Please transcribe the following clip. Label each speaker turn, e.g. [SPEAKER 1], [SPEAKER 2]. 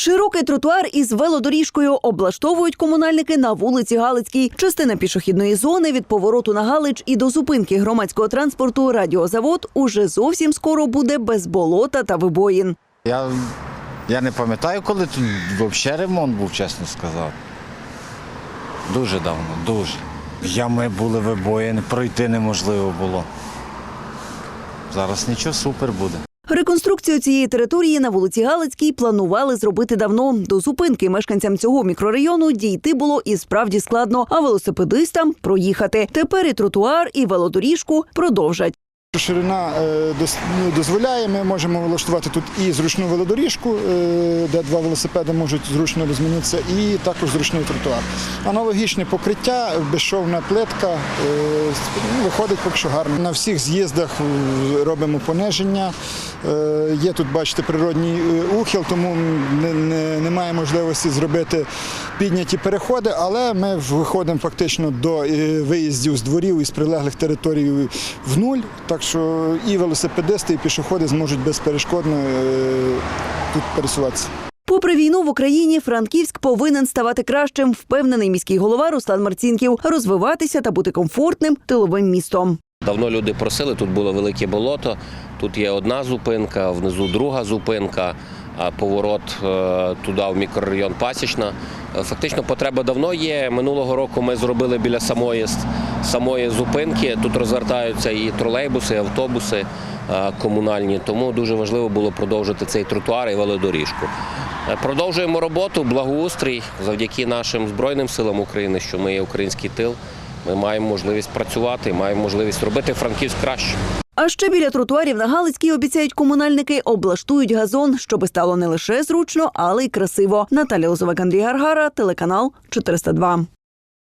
[SPEAKER 1] Широкий тротуар із велодоріжкою облаштовують комунальники на вулиці Галицькій. Частина пішохідної зони від повороту на Галич і до зупинки громадського транспорту Радіозавод уже зовсім скоро буде без болота та вибоїн.
[SPEAKER 2] Я, я не пам'ятаю, коли тут взагалі ремонт був, чесно сказати. Дуже давно, дуже. Ями були вибоїни, пройти неможливо було. Зараз нічого супер буде.
[SPEAKER 1] Реконструкцію цієї території на вулиці Галицькій планували зробити давно. До зупинки мешканцям цього мікрорайону дійти було і справді складно, а велосипедистам проїхати. Тепер і тротуар, і велодоріжку продовжать.
[SPEAKER 3] Ширина е, ну, дозволяє, ми можемо влаштувати тут і зручну велодоріжку, е, де два велосипеди можуть зручно розмінитися, і також зручний тротуар. Аналогічне покриття, безшовна плитка, е, ну, виходить поки що гарно. На всіх з'їздах робимо пониження. Є тут, бачите, природній ухил, тому не, не, немає можливості зробити підняті переходи, але ми виходимо фактично до виїздів з дворів і з прилеглих територій в нуль. Так що і велосипедисти, і пішоходи зможуть безперешкодно е, тут пересуватися.
[SPEAKER 1] Попри війну в Україні, Франківськ повинен ставати кращим, впевнений міський голова Руслан Марцінків, розвиватися та бути комфортним тиловим містом.
[SPEAKER 4] Давно люди просили, тут було велике болото, тут є одна зупинка, внизу друга зупинка, а поворот е, туди в мікрорайон Пасічна. Е, Фактично потреба давно є. Минулого року ми зробили біля самої, самої зупинки. Тут розвертаються і тролейбуси, і автобуси е, комунальні, тому дуже важливо було продовжити цей тротуар і велодоріжку. Е, Продовжуємо роботу, благоустрій завдяки нашим Збройним силам України, що ми є український тил. Ми маємо можливість працювати, маємо можливість робити Франківськ краще.
[SPEAKER 1] А ще біля тротуарів на Галицькій обіцяють комунальники облаштують газон, щоби стало не лише зручно, але й красиво. Наталя Лозовик, Андрій Гаргара, телеканал 402.